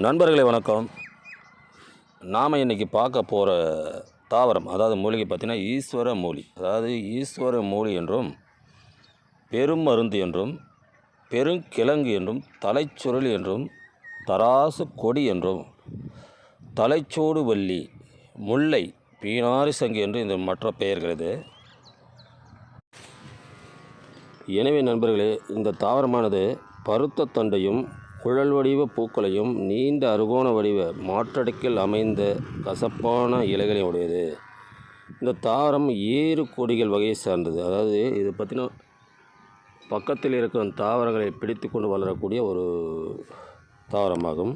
நண்பர்களே வணக்கம். நாம் இன்றைக்கி பார்க்க போகிற தாவரம் அதாவது மூலிகை பார்த்திங்கன்னா ஈஸ்வர மூலி. அதாவது ஈஸ்வர மூலி என்றும் பெரும் மருந்து என்றும் பெருங்கிழங்கு என்றும் தலைச்சுருள் என்றும் தராசு கொடி என்றும் தலைச்சோடு வள்ளி முல்லை பீனாரி சங்கு என்று இந்த மற்ற பெயர்கிறது எனவே நண்பர்களே இந்த தாவரமானது பருத்த தண்டையும் குழல் வடிவ பூக்களையும் நீண்ட அறுகோண வடிவ மாற்றடுக்கில் அமைந்த கசப்பான இலைகளையும் உடையது. இந்த தாவரம் ஏறு கொடிகள் வகையை சார்ந்தது. அதாவது இது பற்றின பக்கத்தில் இருக்கும் தாவரங்களை பிடித்து கொண்டு வளரக்கூடிய ஒரு தாவரமாகும்.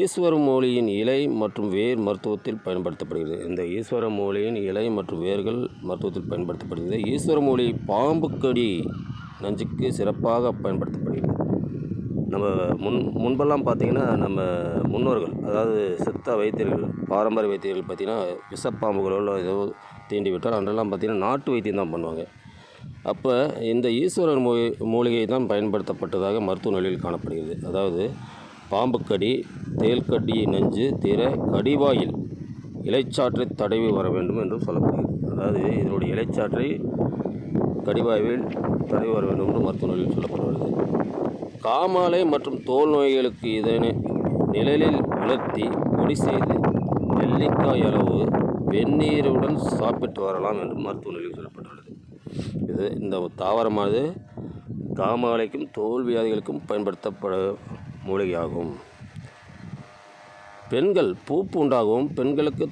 ஈஸ்வர மூலியின் இலை மற்றும் வேர் மருத்துவத்தில் பயன்படுத்தப்படுகிறது. இந்த ஈஸ்வர மூலியின் இலை மற்றும் வேர்கள் மருத்துவத்தில் பயன்படுத்தப்படுகிறது. ஈஸ்வர மூலி பாம்புக்கடி நஞ்சுக்கு சிறப்பாக பயன்படுத்தப்படுகிறது. நம்ம முன் முன்பெல்லாம் பார்த்திங்கன்னா நம்ம முன்னோர்கள் அதாவது சித்த வைத்தியர்கள் பாரம்பரிய வைத்தியர்கள் பார்த்திங்கன்னா விஷப்பாம்புகளோ ஏதோ தீண்டி விட்டால் அன்றெல்லாம் பார்த்திங்கன்னா நாட்டு வைத்தியம் தான் பண்ணுவாங்க. அப்போ இந்த ஈஸ்வரன் மூ மூலிகை தான் பயன்படுத்தப்பட்டதாக மருத்துவ நிலையில் காணப்படுகிறது. அதாவது பாம்புக்கடி தேல்கடி நெஞ்சு திற கடிவாயில் இலைச்சாற்றை தடவி வர வேண்டும் என்றும் சொல்லப்படுகிறது. அதாவது இதனுடைய இலைச்சாற்றை கடிவாயில் தடவி வர வேண்டும் என்று மருத்துவ நிலையில் சொல்லப்படுகிறது. காமாலை மற்றும் தோல் நோய்களுக்கு இதனை நிழலில் உலர்த்தி பொடி செய்து நெல்லிக்காய் அளவு வெந்நீருடன் சாப்பிட்டு வரலாம் என்று மருத்துவ நிலையில் சொல்லப்பட்டுள்ளது. இது இந்த தாவரமானது காமாலைக்கும் தோல் வியாதிகளுக்கும் பயன்படுத்தப்பட மூலிகையாகும். பெண்கள் பூப்பு உண்டாகவும் பெண்களுக்கு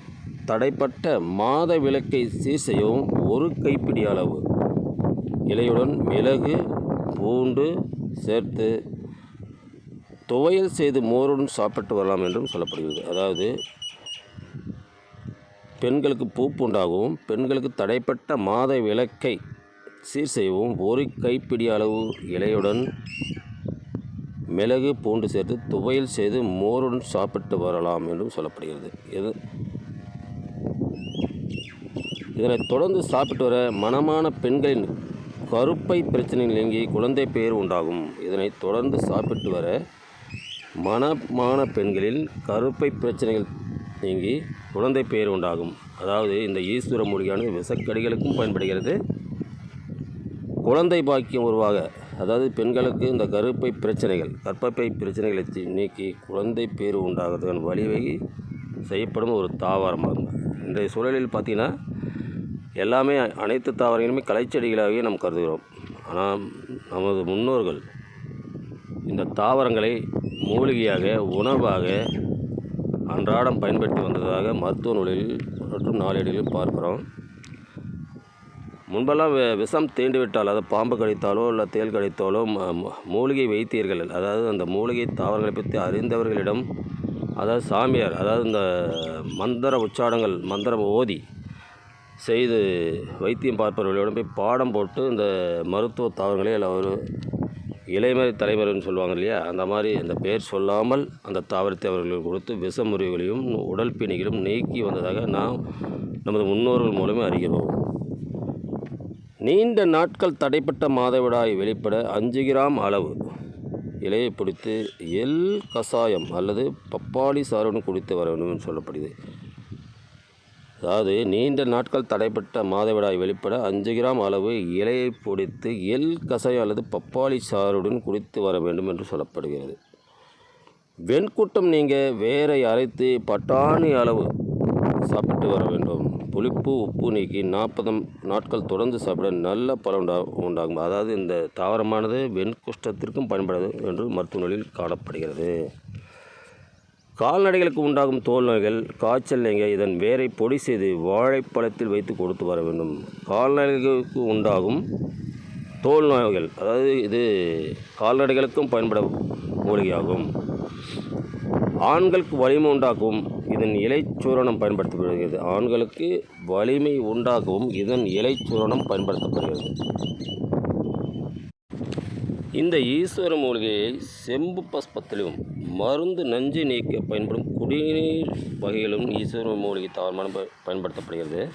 தடைப்பட்ட மாத விளக்கை சீர் செய்யவும் ஒரு கைப்பிடி அளவு இலையுடன் மிளகு பூண்டு சேர்த்து துவையல் செய்து மோருடன் சாப்பிட்டு வரலாம் என்றும் சொல்லப்படுகிறது. அதாவது பெண்களுக்கு பூப்புண்டாகவும் பெண்களுக்கு தடைப்பட்ட மாத விளக்கை சீர் செய்யவும் ஒரு கைப்பிடி அளவு இலையுடன் மிளகு பூண்டு சேர்த்து துவையல் செய்து மோருடன் சாப்பிட்டு வரலாம் என்றும் சொல்லப்படுகிறது. இது இதனை தொடர்ந்து சாப்பிட்டு வர மனமான பெண்களின் கருப்பை பிரச்சனை நீங்கி குழந்தை பேர் உண்டாகும். இதனை தொடர்ந்து சாப்பிட்டு வர மனமான பெண்களில் கருப்பை பிரச்சனைகள் நீங்கி குழந்தை பேர் உண்டாகும். அதாவது இந்த ஈஸ்வர மூலிகையானது விஷக்கடிகளுக்கும் பயன்படுகிறது. குழந்தை பாக்கியம் உருவாக அதாவது பெண்களுக்கு இந்த கருப்பை பிரச்சனைகள் கற்பப்பை பிரச்சனைகளை நீக்கி குழந்தை பேர் உண்டாகிறதுக்கான வழிவகை செய்யப்படும் ஒரு தாவாரமாகும் இன்றைய சூழலில் பார்த்திங்கன்னா எல்லாமே அனைத்து தாவரங்களுமே கலைச்செடிகளாகவே நாம் கருதுகிறோம். ஆனால் நமது முன்னோர்கள் இந்த தாவரங்களை மூலிகையாக உணவாக அன்றாடம் பயன்படுத்தி வந்ததாக மருத்துவ நூலில் மற்றும் நாளேடுகளில் பார்க்கிறோம். முன்பெல்லாம் விஷம் தீண்டுவிட்டால் அதாவது பாம்பு கடித்தாலோ இல்லை தேல் கடித்தாலோ மூலிகை வைத்தியர்கள் அதாவது அந்த மூலிகை தாவரங்களை பற்றி அறிந்தவர்களிடம் அதாவது சாமியார் அதாவது இந்த மந்திர உச்சாடங்கள் மந்திரம் ஓதி செய்து வைத்தியம் பார்ப்பவர்களிடம் போய் பாடம் போட்டு இந்த மருத்துவ தாவரங்களே இல்லை ஒரு இலைமறை தலைமறைன்னு சொல்லுவாங்க இல்லையா? அந்த மாதிரி அந்த பெயர் சொல்லாமல் அந்த தாவரத்தை அவர்களுக்கு கொடுத்து விஷ முறிவுகளையும் உடல் பிணிகளும் நீக்கி வந்ததாக நாம் நமது முன்னோர்கள் மூலமே அறிகிறோம். நீண்ட நாட்கள் தடைப்பட்ட மாதவிடாய் வெளிப்பட அஞ்சு கிராம் அளவு இலையை பிடித்து எல் கசாயம் அல்லது பப்பாளி சாறுடன் குடித்து வர வேண்டும் என்று சொல்லப்படுது அதாவது நீண்ட நாட்கள் தடைப்பட்ட மாதவிடாய் வெளிப்பட அஞ்சு கிராம் அளவு இலையை பொடித்து எல் கசாயம் அல்லது பப்பாளி சாறுடன் குடித்து வர வேண்டும் என்று சொல்லப்படுகிறது. வெண்கூட்டம் நீங்கள் வேரை அரைத்து பட்டாணி அளவு சாப்பிட்டு வர வேண்டும். புளிப்பு உப்பு நீக்கி நாற்பது நாட்கள் தொடர்ந்து சாப்பிட நல்ல பலன் உண்டாகும். அதாவது இந்த தாவரமானது வெண்குஷ்டத்திற்கும் பயன்படுது என்று மருத்துவ நூலில் காணப்படுகிறது. கால்நடைகளுக்கு உண்டாகும் தோல் நோய்கள் காய்ச்சல் நீங்க இதன் வேரை பொடி செய்து வாழைப்பழத்தில் வைத்து கொடுத்து வர வேண்டும். கால்நடைகளுக்கு உண்டாகும் தோல் நோய்கள் அதாவது இது கால்நடைகளுக்கும் பயன்பட மூலிகையாகும். ஆண்களுக்கு வலிமை உண்டாகவும் இதன் இலைச்சூரணம் பயன்படுத்தப்படுகிறது. ஆண்களுக்கு வலிமை உண்டாகவும் இதன் இலைச்சூரணம் பயன்படுத்தப்படுகிறது. இந்த ஈஸ்வர மூலிகையை செம்பு பஸ்பத்திலும் மருந்து நஞ்சு நீக்க பயன்படும் குடிநீர் வகையிலும் ஈஸ்வர மூலிகை தாவரமான ப- பயன்படுத்தப்படுகிறது.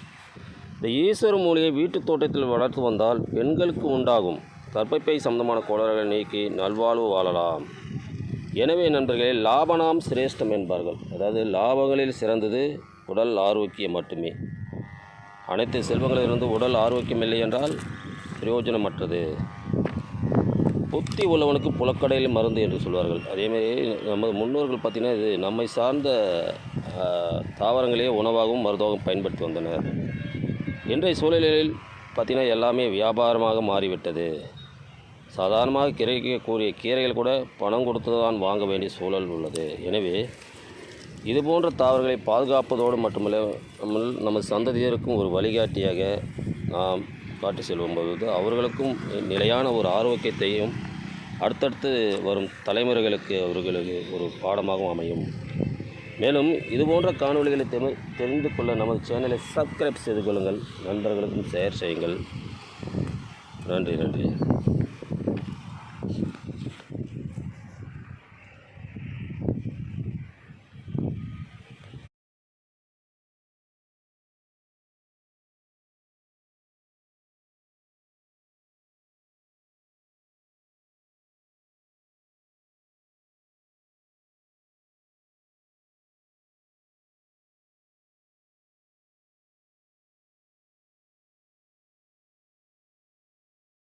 இந்த ஈஸ்வர மூலிகை வீட்டுத் தோட்டத்தில் வளர்த்து வந்தால் பெண்களுக்கு உண்டாகும் கர்ப்பப்பை சம்பந்தமான கோளாறுகளை நீக்கி நல்வாழ்வு வாழலாம். எனவே நண்பர்களே லாபனாம் சிரேஷ்டம் என்பார்கள். அதாவது லாபங்களில் சிறந்தது உடல் ஆரோக்கியம் மட்டுமே. அனைத்து செல்வங்களிலிருந்து உடல் ஆரோக்கியம் இல்லை என்றால் பிரயோஜனமற்றது. புத்தி உள்ளவனுக்கு புலக்கடையில் மருந்து என்று சொல்வார்கள். அதேமாரி நமது முன்னோர்கள் பார்த்திங்கன்னா இது நம்மை சார்ந்த தாவரங்களையே தாவரங்களே உணவாகவும் மருந்தாகவும் பயன்படுத்தி வந்தனர். இன்றைய சூழலில் பார்த்திங்கன்னா எல்லாமே வியாபாரமாக மாறிவிட்டது. சாதாரணமாக கிடைக்கக்கூடிய கீரைகள் கூட பணம் கொடுத்து தான் வாங்க வேண்டிய சூழல் உள்ளது. எனவே இது போன்ற தாவரங்களை பாதுகாப்பதோடு மட்டுமல்ல நம்ம நமது சந்ததியருக்கும் ஒரு வழிகாட்டியாக நாம் காட்டி செல்லும்போது அவர்களுக்கும் நிலையான ஒரு ஆரோக்கியத்தையும் அடுத்தடுத்து வரும் தலைமுறைகளுக்கு அவர்களுக்கு ஒரு பாடமாகவும் அமையும். மேலும் இதுபோன்ற காணொலிகளை காணொளிகளை தெரி தெரிந்து கொள்ள நமது சேனலை சப்ஸ்கிரைப் செய்து கொள்ளுங்கள். நண்பர்களுக்கும் ஷேர் செய்யுங்கள். நன்றி நன்றி.